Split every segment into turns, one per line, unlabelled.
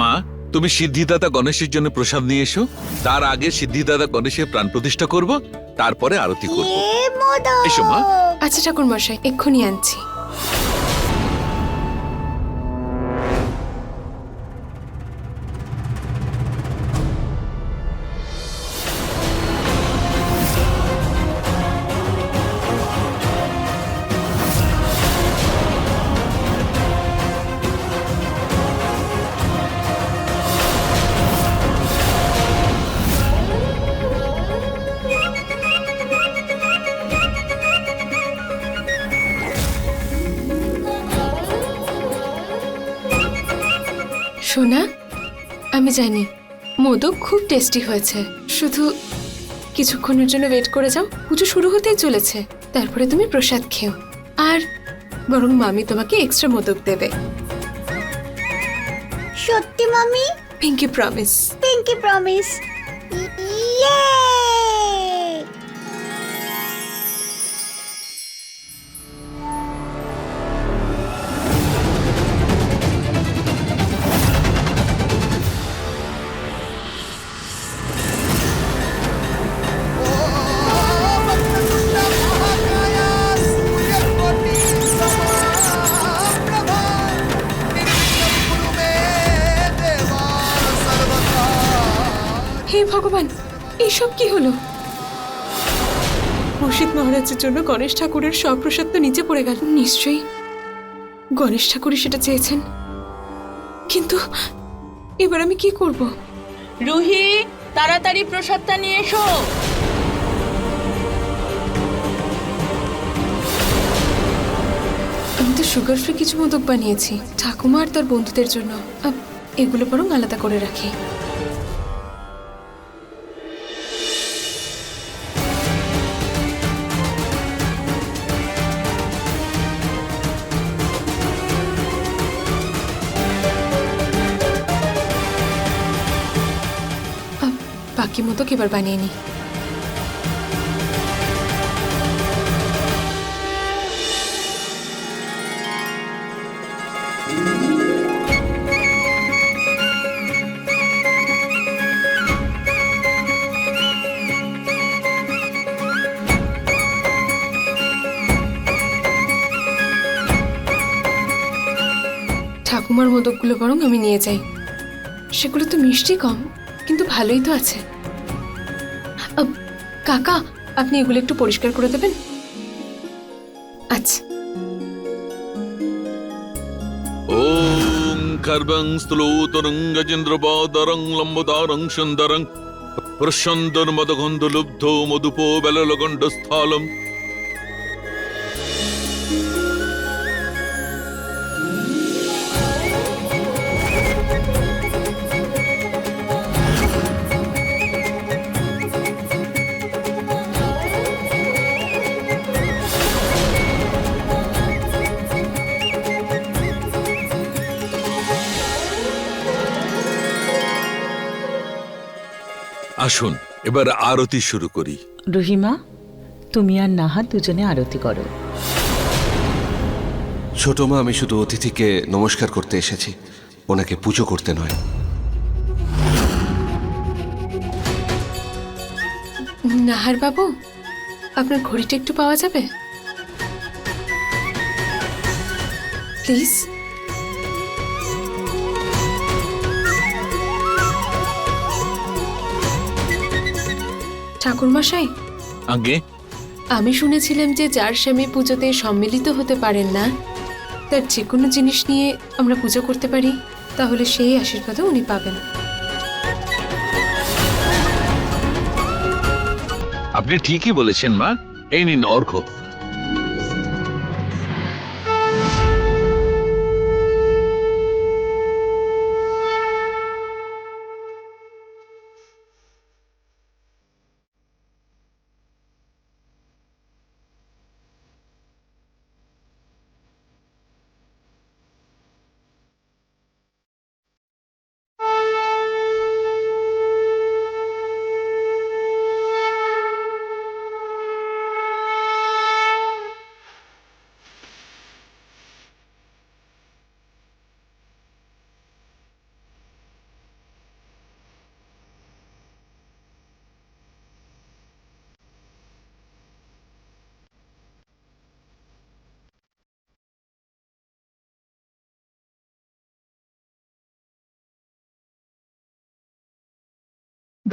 মা তুমি সিদ্ধিদাতা গণেশের জন্য প্রসাদ নিয়ে এসো। তার আগে সিদ্ধিদাতা গণেশের প্রাণ প্রতিষ্ঠা করব তারপরে আরতি করব। এসো মা।
আচ্ছা ঠাকুর মশাই এক্ষুনি আনছি। সোনা আমি জানি মোদক খুব টেস্টি হয়েছে। শুধু কিছুক্ষণের জন্য ওয়েট করে যাও পুজো শুরু হতেই চলেছে। তারপরে তুমি প্রসাদ খেও। আর বরং মামি তোমাকে এক্সট্রা মোদক দেবে।
সত্যি মামি?
পিঙ্কি প্রমিস
পিঙ্কি প্রমিস ইয়ে
মুর্শিদ জন্য গণেশ ঠাকুরের সব প্রসাদ তো নিচে পড়ে গেল। নিশ্চয়ই। গণেশ ঠাকুরই সেটা চেয়েছেন। কিন্তু এবার আমি কি করব?
রুহি তাড়াতাড়ি প্রসাদটা নিয়ে এসো।
আমি তো সুগার ফ্রি কিছু মোদক বানিয়েছি। ঠাকুমা আর তার বন্ধুদের জন্য। এগুলো বরং আলাদা করে রাখি। এবার বানিয়ে নিই ঠাকুমার মোদকগুলো বরং আমি নিয়ে যাই। সেগুলো তো মিষ্টি কম, কিন্তু ভালোই তো আছে। কাকা, আপনি এগুলো একটু পরিষ্কার করে দেবেন? আচ্ছা।
ওম খর্বং স্থূতরং গজেন্দ্রবাদরং লম্বদারং সুন্দরং প্রসন্দর মদগন্ধ লুব্ধ মধুপো বেললগণ্ড আসুন এবার আরতি শুরু করি।
রহিমা তুমি আর নাহার দুজনে আরতি করো।
ছোট মা আমি শুধু অতিথিকে নমস্কার করতে এসেছি। ওনাকে পুজো করতে নয়।
নাহার বাবু আপনার ঘড়িটা একটু পাওয়া যাবে? প্লিজ। ঠাকুরমশাই?
আগে?
আমি শুনেছিলাম যে যার স্বামী পুজোতে সম্মিলিত হতে পারেন না তার যে কোনো জিনিস নিয়ে আমরা পুজো করতে পারি তাহলে সেই আশীর্বাদও উনি পাবেন।
আপনি ঠিকই বলেছেন মা। এই নিন অর্ঘ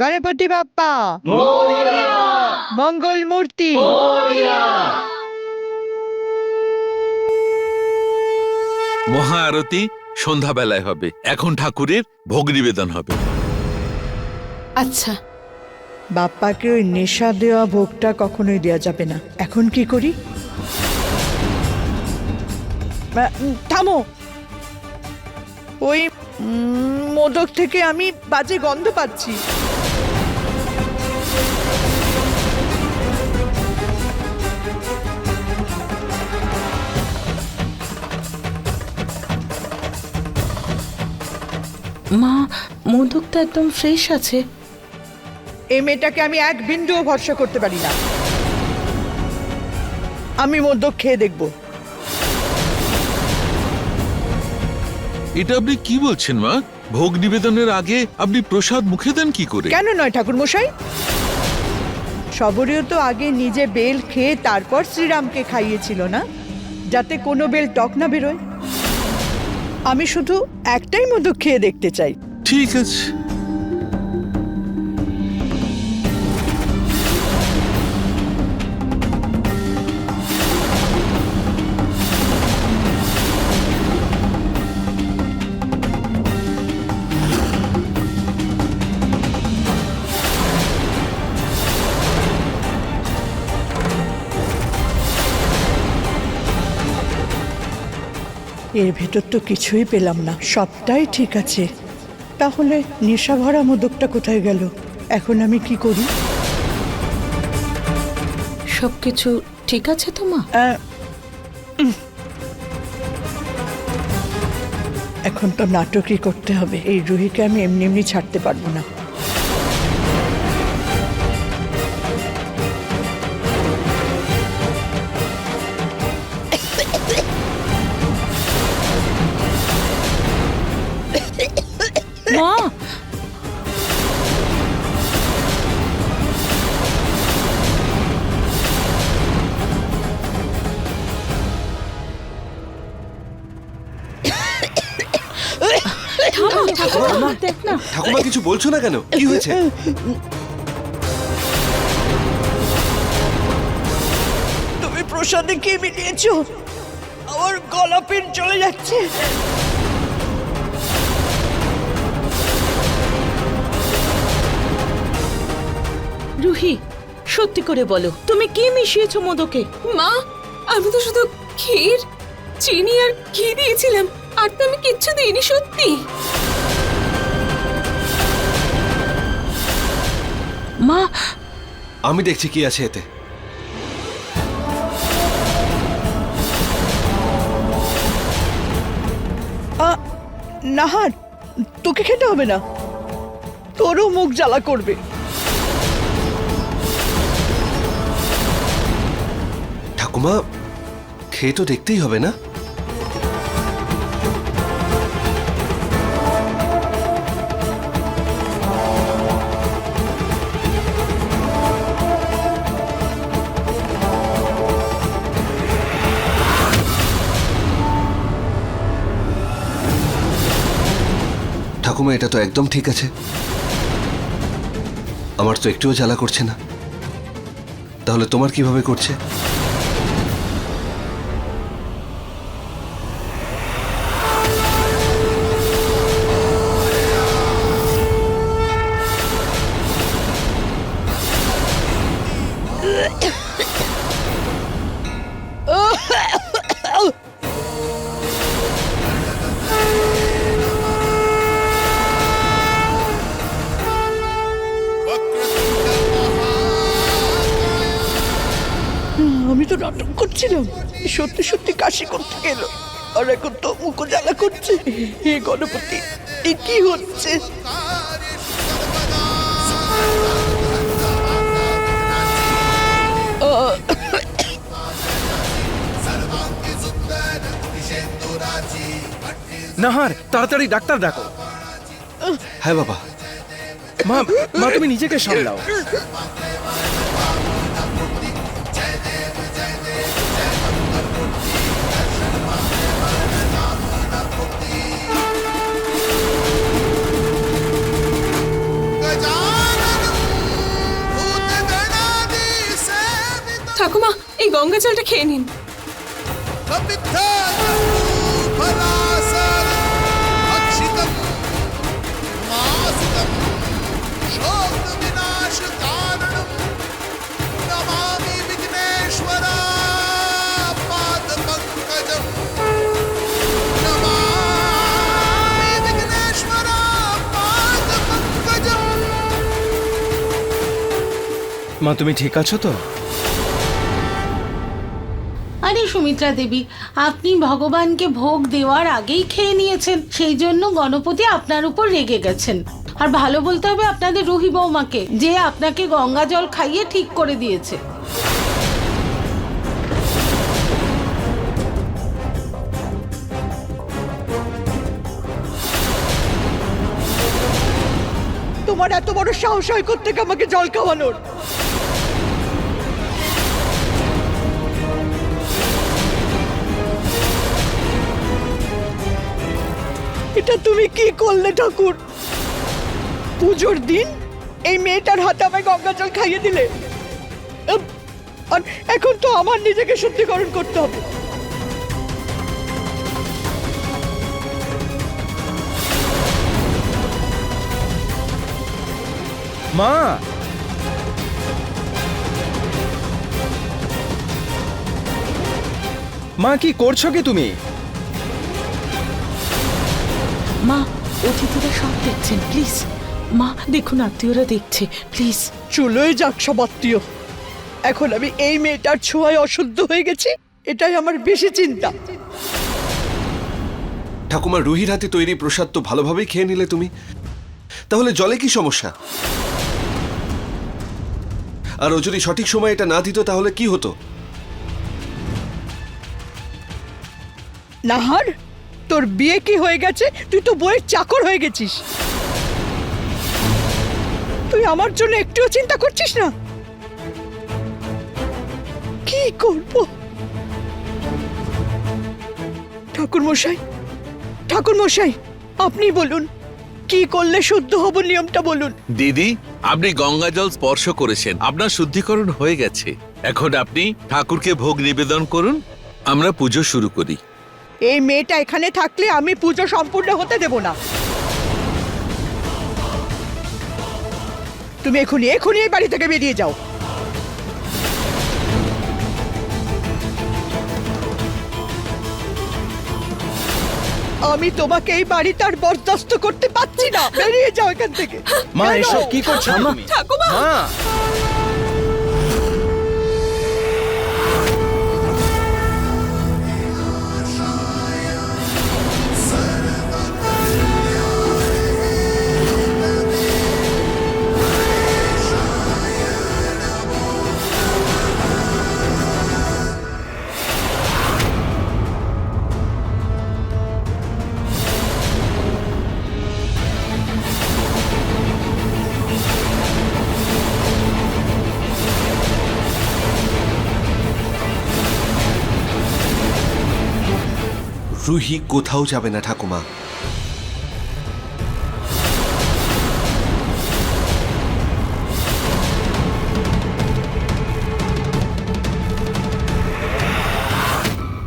গণপতি বাপ্পা। মঙ্গল মূর্তি
মহা আরতি সন্ধ্যাবেলায় হবে। এখন ঠাকুরের ভোগ নিবেদন হবে।
আচ্ছা।
বাপ্পাকে ওই নেশা দেওয়া ভোগটা কখনোই দেওয়া যাবে না। এখন কি করি? থামো। ওই মোদক থেকে আমি বাজে গন্ধ পাচ্ছি।
মা মোদকটা একদম ফ্রেশ আছে।
এই মেয়েটাকে আমি এক বিন্দুও ভরসা করতে পারি না। আমি মোদক খেয়ে দেখব।
এটা আপনি কি বলছেন মা? ভোগ নিবেদনের আগে আপনি প্রসাদ মুখে দেন কি করে?
কেন নয় ঠাকুর মশাই সবরীয় তো আগে নিজে বেল খেয়ে তারপর শ্রীরামকে খাইয়েছিল না? যাতে কোনো বেল টক না বেরোয়। আমি শুধু একটাই মধু খেয়ে দেখতে চাই।
ঠিক আছে।
এর ভেতর তো কিছুই পেলাম না। সবটাই ঠিক আছে। তাহলে নেশা ভরা মোদকটা কোথায় গেল? এখন আমি কি করি?
সব কিছু ঠিক আছে তো মা?
এখন তো নাটকই করতে হবে। এই রুহিকে আমি এমনি এমনি ছাড়তে পারব না।
ঠাকুমা,
কিছু বলছো না কেন? কি হয়েছে?
তুমি প্রসাদে কি মিলিয়েছো আমার গলা পেন চলে যাচ্ছে।
রুহি সত্যি করে বলো তুমি কি মিশিয়েছো মোদকে?
মা আমি তো শুধু ক্ষীর চিনি আর ঘি দিয়েছিলাম আর তো আমি কিচ্ছু দিইনি সত্যি।
মা?
আমি দেখছি কি আছে এতে।
আ, নাহার তোকে খেতে হবে না। তোরও মুখ জ্বালা করবে।
ঠাকুমা খেয়ে তো দেখতেই হবে না? ঠাকুমা এটা তো একদম ঠিক আছে। আমার তো একটুও জ্বালা করছে না। তাহলে তোমার কীভাবে করছে?
নাটক সত্যি সত্যি কাশি করতে গেল। আর এখন তো মুখ জ্বালা করছে। হে গণপতি এ কি হচ্ছে?
নাহার তাড়াতাড়ি ডাক্তার ডাকো।
হ্যাঁ বাবা।
মা মা তুমি নিজেকে সামলাও।
গঙ্গা জলটা খেয়ে নিন।
মা তুমি ঠিক আছো তো?
সুমিত্রা দেবী, আপনি ভগবানকে ভোগ দেওয়ার আগেই খেয়ে নিয়েছেন, সেই জন্য গণপতি আপনার উপর রেগে গেছেন। আর ভালো বলতে হবে আপনাদের রুহি বৌমাকে, যে আপনাকে গঙ্গা জল খাইয়ে ঠিক করে দিয়েছে।
তোমার এত বড় সাহস হয় আমাকে জল খাওয়ানোর? এটা তুমি কি করলে, ঠাকুর? পুজোর দিন এই মেয়েটার হাতে আমায় গঙ্গা জল খাইয়ে দিলে। এখন তো আমার নিজেকে শুদ্ধিকরণ করতে হবে।
মা! মা, কি করছ কি তুমি?
মা অতিথিরা সব দেখছেন প্লিজ মা দেখুন আত্মীয়রা দেখছে প্লিজ
চুলোয় যাক সব আত্মীয়। এখন আমি এই মেয়েটার ছোঁয়ায় অশুদ্ধ হয়ে গেছি এটাই আমার বেশি চিন্তা।
ঠাকুমা রুহির হাতে তৈরি প্রসাদ তো ভালোভাবেই খেয়ে নিলে তুমি। তাহলে জলে কি সমস্যা? আর ও যদি সঠিক সময় এটা না দিত তাহলে কি হতো?
নাহার তোর বিয়ে কি হয়ে গেছে? তুই তো বইয়ের চাকর হয়ে গেছিস। তুই আমার জন্য একটুও চিন্তা করছিস না? কি করব? ঠাকুর মশাই ঠাকুর মশাই আপনি বলুন, কি করলে শুদ্ধ হব নিয়মটা বলুন?
দিদি, আপনি গঙ্গা জল স্পর্শ করেছেন। আপনার শুদ্ধিকরণ হয়ে গেছে। এখন আপনি ঠাকুরকে ভোগ নিবেদন করুন। আমরা পুজো শুরু করি।
এই মেয়েটা এখানে থাকলে আমি পুজো সম্পূর্ণ হতে দেব না। তুমি এখনই এখনই এই বাড়ি থেকে বেরিয়ে যাও। আমি তোমাকে এই বাড়িতে আর বরদাস্ত করতে পারছি না। বেরিয়ে যাও এখান থেকে।
মা এসব কি করছ? মা।
রুহি কোথাও যাবে না ঠাকুমা।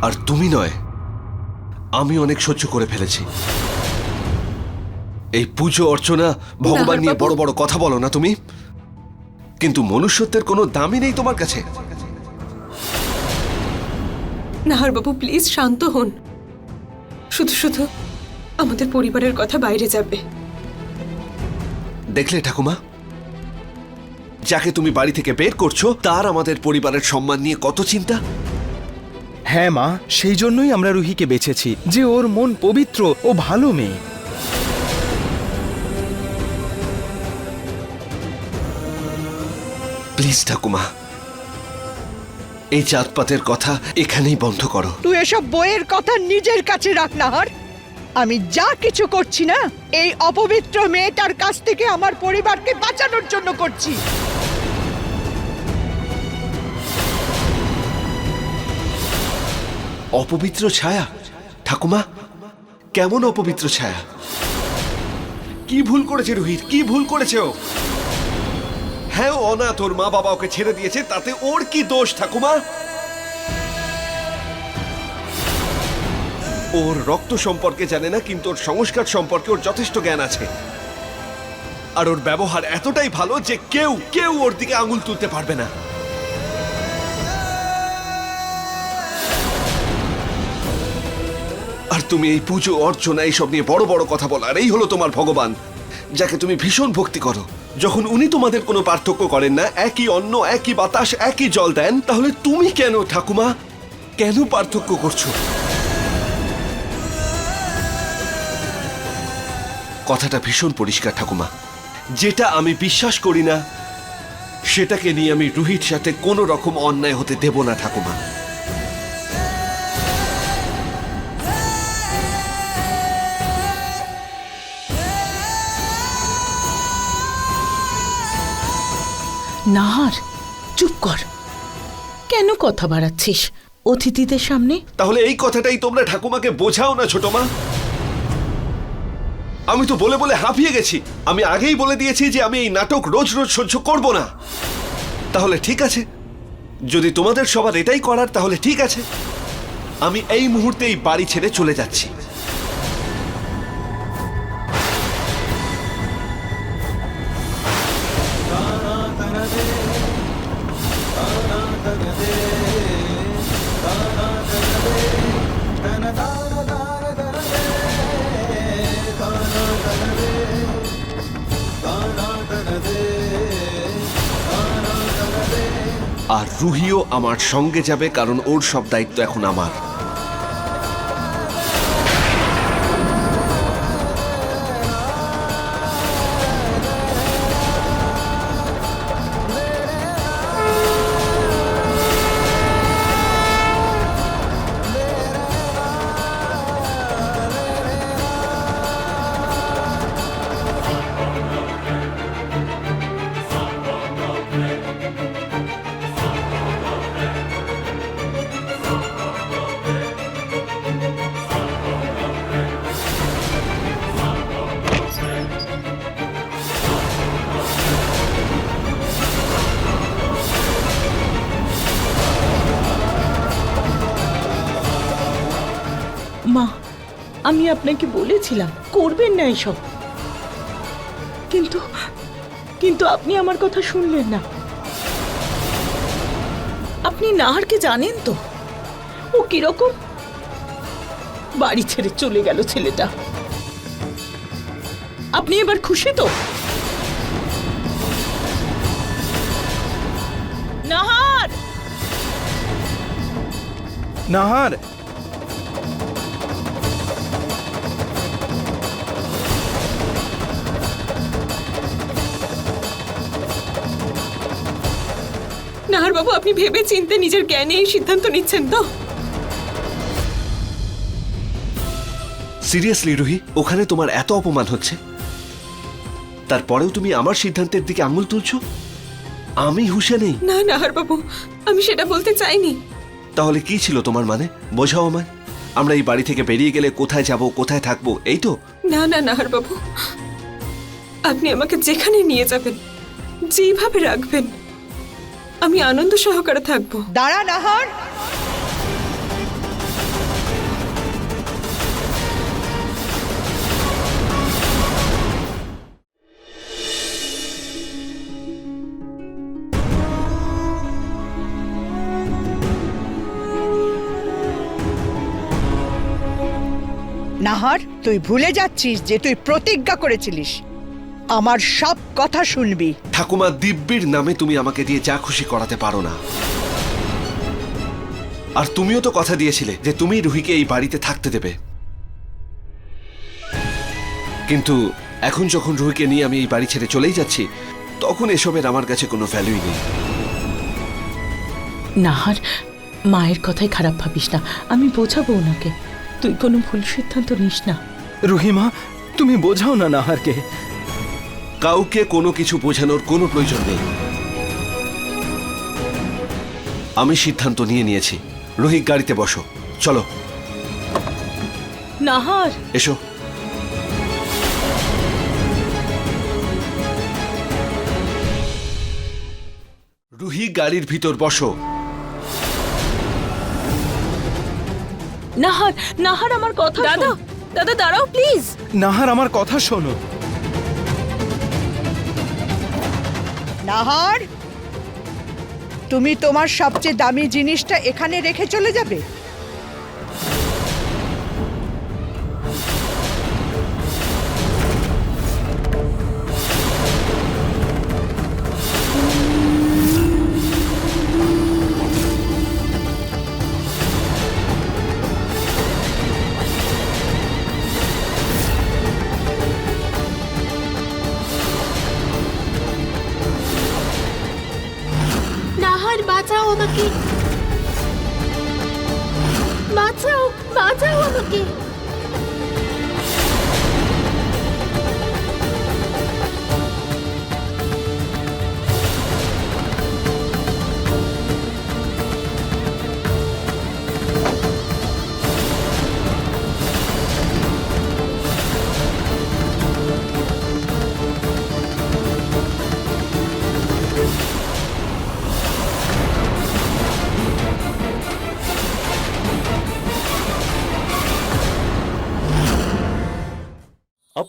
আর তুমি নয় আমি অনেক সহ্য করে ফেলেছি। এই পুজো অর্চনা ভগবান নিয়ে বড় বড় কথা বলো না তুমি। কিন্তু মনুষ্যত্বের কোনো দামই নেই তোমার কাছে।
নাহারবাবু প্লিজ শান্ত হন। শুধু শুধু আমাদের পরিবারের কথা বাইরে যাবে।
দেখলে ঠাকুমা? যাকে তুমি বাড়ি থেকে বের করছ তার আমাদের পরিবারের সম্মান নিয়ে কত চিন্তা?
হ্যাঁ মা সেই জন্যই আমরা রুহিকে বেছেছি যে ওর মন পবিত্র ও ভালো মেয়ে।
প্লিজ ঠাকুমা এই জাতপাতের কথা এখানেই বন্ধ করো।
তুই এসব বইয়ের কথা নিজের কাছে রাখ না হার আমি যা কিছু করছি না এই অপবিত্র মেয়েটার কাছ থেকে আমার পরিবারকে বাঁচানোর জন্য করছি।
অপবিত্র ছায়া ঠাকুমা কেমন অপবিত্র ছায়া? কি ভুল করেছে রোহিত? কি ভুল করেছে ও? হ্যাঁ অনাথ ওর মা বাবা ওকে ছেড়ে দিয়েছে, তাতে ওর কি দোষ ঠাকুমা? ওর রক্ত সম্পর্কে জানে না, কিন্তু ওর সংস্কার সম্পর্কে ওর যথেষ্ট জ্ঞান আছে। আর ওর ব্যবহার এতটাই ভালো যে কেউ কেউ ওর দিকে আঙুল তুলতে পারবে না। আর তুমি এই পুজো, অর্চনা, এইসব নিয়ে বড় বড় কথা বলো, আর এই হলো তোমার ভগবান, যাকে তুমি ভীষণ ভক্তি করো। যখন উনি তোমাদের কোনো পার্থক্য করেন না, একই অন্ন, একই বাতাস, একই জল দেন, তাহলে তুমি কেন ঠাকুমা? কেন পার্থক্য করছ? কথাটা ভীষণ পরিষ্কার, ঠাকুমা। যেটা আমি বিশ্বাস করি না, সেটাকে নিয়ে আমি রুহির সাথে কোনো রকম অন্যায় হতে দেব না, ঠাকুমা।
নাহার, চুপ কর। কেন কথা বাড়াচ্ছিস অতিথিদের সামনে?
তাহলে এই কথাটাই তোমরা ঠাকুমাকে বোঝাও না, ছোট মা। আমি তো বলে বলে হাঁপিয়ে গেছি। আমি আগেই বলে দিয়েছি যে আমি এই নাটক রোজ রোজ সহ্য করব না। তাহলে ঠিক আছে। যদি তোমাদের সবার এটাই করার, তাহলে ঠিক আছে। আমি এই মুহূর্তে এই বাড়ি ছেড়ে চলে যাচ্ছি। আর রুহিও আমার সঙ্গে যাবে কারণ ওর সব দায়িত্ব এখন আমার।
আমি আপনাকে বলেছিলাম, করবেন না এসব। কিন্তু কিন্তু আপনি আমার কথা শুনলেন না। আপনি নাহারকে জানেন তো? ও কীরকম? বাড়ি ছেড়ে চলে গেল ছেলেটা। আপনি এবার খুশি তো? নাহার!
নাহার!
নাহার বাবু আপনি ভেবে চিনতে নিজের জ্ঞানে এই সিদ্ধান্ত নিচ্ছেন তো?
সিরিয়াসলি রুহি ওখানে তোমার এত অপমান হচ্ছে। তারপরেও তুমি আমার সিদ্ধান্তের দিকে আঙুল তুলছো? আমি হুশে নেই।
না নাহার বাবু আমি সেটা বলতে চাইনি।
তাহলে কি ছিল তোমার মানে? বোঝাও আমায়। আমরা এই বাড়ি থেকে বেরিয়ে গেলে কোথায় যাব কোথায় থাকব এই তো?
না না নাহার বাবু আপনি আমাকে যেখানে নিয়ে যাবেন যেভাবে রাখবেন আমি আনন্দ সহকারে থাকব।
দাঁড়া নাহার। নাহার তুই ভুলে যাচ্ছিস যে তুই প্রতিজ্ঞা করেছিলিস। আমার সব কথা শুনবি।
ঠাকুমা দিব্যির নামে তুমি আমাকে দিয়ে যা খুশি করাতে পারো না। আর তুমিও তো কথা দিয়েছিলে যে তুমি রুহিকে এই বাড়িতে থাকতে দেবে। কিন্তু এখন যখন রুহিকে নিয়ে আমি এই বাড়ি ছেড়ে চলেই যাচ্ছি তখন এসবের আমার কাছে কোনো ভ্যালুই নেই।
নাহার মায়ের কথাই খারাপ ভাবিস না। আমি বোঝাবো ওনাকে। তুই কোনো ভুল সিদ্ধান্ত নিস না।
রুহিমা তুমি বোঝাও না নাহারকে।
কাউকে কোনো কিছু বোঝানোর কোনো প্রয়োজন নেই। আমি সিদ্ধান্ত নিয়ে নিয়েছি। রোহিত গাড়িতে বসো। চলো।
নাহার।
এসো। রুহি গাড়ির ভিতর বসো।
নাহার নাহার আমার কথা
দাদা। দাদা দাঁড়াও প্লিজ
নাহার আমার কথা শোনো।
নাহার তুমি তোমার সবচেয়ে দামি জিনিসটা এখানে রেখে চলে যাবে?
বাঁচাও বাঁচাও আমাকে।